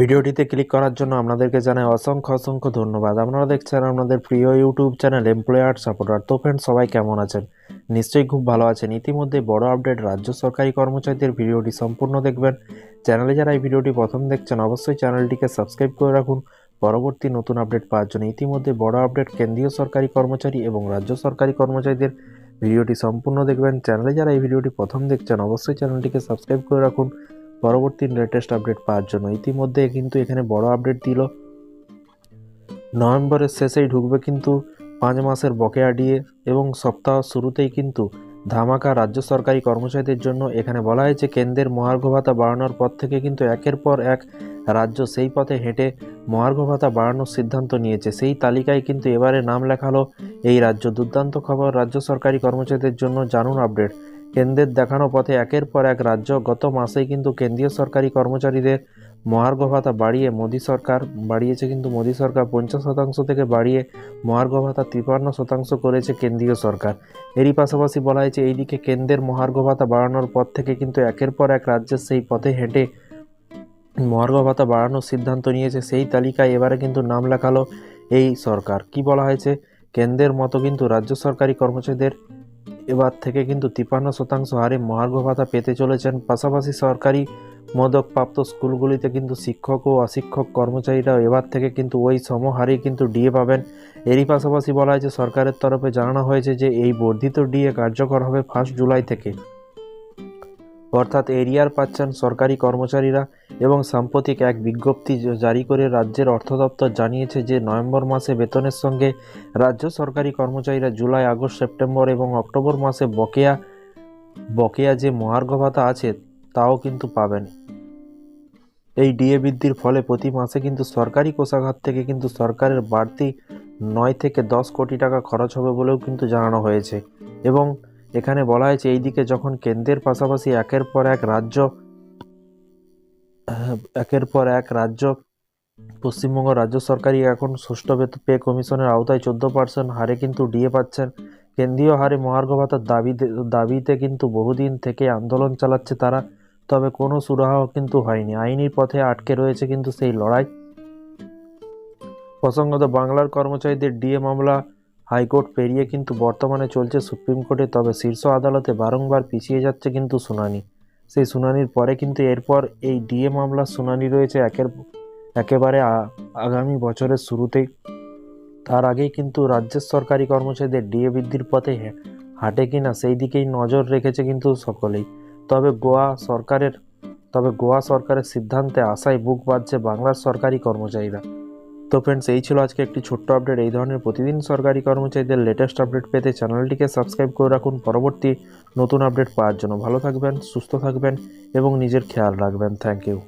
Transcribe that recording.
ভিডিওটিতে ক্লিক করার জন্য আপনাদেরকে জানাই অসংখ্য অসংখ্য ধন্যবাদ। আপনারা দেখছেন আপনাদের প্রিয় ইউটিউব চ্যানেল এমপ্লয়ার সাপোর্টার। তো ফ্রেন্ড সবাই কেমন আছেন? নিশ্চয়ই খুব ভালো আছেন। ইতিমধ্যে বড় আপডেট রাজ্য সরকারি কর্মচারীদের ভিডিওটি সম্পূর্ণ দেখবেন। চ্যানেলে যারা এই ভিডিওটি প্রথম দেখছেন, অবশ্যই চ্যানেলটিকে সাবস্ক্রাইব করে রাখুন। পরবর্তী নতুন আপডেট পাওয়ার জন্য ইতিমধ্যে বড় আপডেট কেন্দ্রীয় সরকারি কর্মচারী এবং রাজ্য সরকারি কর্মচারীদের ভিডিওটি সম্পূর্ণ দেখবেন। চ্যানেলে যারা এই ভিডিওটি প্রথম দেখছেন, অবশ্যই চ্যানেলটিকে সাবস্ক্রাইব করে রাখুন। পরবর্তী লেটেস্ট আপডেট পাওয়ার জন্য। ইতিমধ্যে কিন্তু এখানে বড় আপডেট দিল। নভেম্বরের শেষেই ঢুকবে কিন্তু পাঁচ মাসের বকেয়া ডিএ এবং সপ্তাহ শুরুতেই কিন্তু ধামাকা রাজ্য সরকারি কর্মচারীদের জন্য এখানে বলা হয়েছে, কেন্দ্রের মহার্ঘ ভাতা বাড়ানোর পর থেকে কিন্তু একের পর এক রাজ্য সেই পথে হেঁটে মহার্ঘ ভাতা বাড়ানোর সিদ্ধান্ত নিয়েছে। সেই তালিকায় কিন্তু এবারে নাম লেখালো এই রাজ্য। দুর্দান্ত খবর রাজ্য সরকারি কর্মচারীদের জন্য জানুন আপডেট কেন্দ্রের দেখানো পথে একের পর এক রাজ্য গত মাসেই কিন্তু কেন্দ্রীয় সরকারি কর্মচারীদের মহার্ঘ ভাতা বাড়িয়ে মোদী সরকার বাড়িয়েছে কিন্তু মোদী সরকার পঞ্চাশ শতাংশ থেকে বাড়িয়ে মহার্ঘ ভাতা তিপ্পান্ন শতাংশ করেছে কেন্দ্রীয় সরকার। এরই পাশাপাশি বলা হয়েছে এইদিকে কেন্দ্রের মহার্ঘ ভাতা বাড়ানোর পর থেকে কিন্তু একের পর এক রাজ্যের সেই পথে হেঁটে মহার্ঘ ভাতা বাড়ানোর সিদ্ধান্ত নিয়েছে। সেই তালিকায় এবারে কিন্তু নাম লেখালো এই সরকার। কি বলা হয়েছে? কেন্দ্রের মতো কিন্তু রাজ্য সরকারি কর্মচারীদের এবার থেকে কিন্তু তিপান্ন শতাংশ হারে মহার্ঘ ভাতা পেতে চলেছেন পাশাপাশি সরকারি মদক প্রাপ্ত স্কুলগুলিতে কিন্তু শিক্ষক ও অশিক্ষক কর্মচারীরা এবার থেকে কিন্তু ওই সমহারেই কিন্তু ডিএ পাবেন। এরই পাশাপাশি বলা হয়েছে সরকারের তরফে জানানো হয়েছে যে এই বর্ধিত ডিএ কার্যকর হবে ফার্স্ট জুলাই থেকে। অর্থাৎ এরিয়ার পাচ্ছেন সরকারি কর্মচারীরা এবং সাম্প্রতিক এক বিজ্ঞপ্তি জারি করে রাজ্যের অর্থ দপ্তর জানিয়েছে যে নভেম্বর মাসে বেতনের সঙ্গে রাজ্য সরকারি কর্মচারীরা জুলাই, আগস্ট, সেপ্টেম্বর এবং অক্টোবর মাসে বকেয়া বকেয়া যে মহার্ঘ ভাতা আছে তাও কিন্তু পাবেন। এই ডিএ বৃদ্ধির ফলে প্রতি মাসে কিন্তু সরকারি কোষাঘাত থেকে কিন্তু সরকারের বাড়তি নয় থেকে দশ কোটি টাকা খরচ হবে বলেও কিন্তু জানানো হয়েছে এবং এখানে বলা হয়েছে, এইদিকে যখন কেন্দ্রের পাশাপাশি একের পর এক রাজ্য, একের পর এক রাজ্য, পশ্চিমবঙ্গ রাজ্য সরকারই এখন ষষ্ঠ পে কমিশনের আওতায় চোদ্দ পার্সেন্ট হারে কিন্তু ডিএ পাচ্ছেন। কেন্দ্রীয় হারে মহার্ঘ ভাতার দাবিতে দাবিতে কিন্তু বহুদিন থেকে আন্দোলন চালাচ্ছে তারা, তবে কোনো সুরাহ কিন্তু হয়নি। আইনি পথে আটকে রয়েছে কিন্তু সেই লড়াই। প্রসঙ্গত বাংলার কর্মচারীদের ডিএ মামলা হাইকোর্ট পেরিয়ে কিন্তু বর্তমানে চলছে সুপ্রিম কোর্টে, তবে শীর্ষ আদালতে বারংবার পিছিয়ে যাচ্ছে কিন্তু শুনানি। সেই শুনানির পরে কিন্তু এরপর এই ডিএ মামলার শুনানি রয়েছে একের, একেবারে আগামী বছরের শুরুতেই তার আগেই কিন্তু রাজ্যের সরকারি কর্মচারীদের ডিএ বৃদ্ধির পথে হাঁটে কিনা সেই দিকেই নজর রেখেছে কিন্তু সকলেই। তবে গোয়া সরকারের, তবে গোয়া সরকারের সিদ্ধান্তে আশায় বুক বাঁধছে বাংলার সরকারি কর্মচারীরা। তো ফ্রেন্ডস এই ছিল আজকে একটি ছোট্ট আপডেট এই ধরনের প্রতিদিন সরকারি কর্মচারীদের লেটেস্ট আপডেট পেতে চ্যানেলটিকে সাবস্ক্রাইব করে রাখুন। পরবর্তী নতুন আপডেট পাওয়ার জন্য ভালো থাকবেন, সুস্থ থাকবেন এবং নিজের খেয়াল রাখবেন। Thank you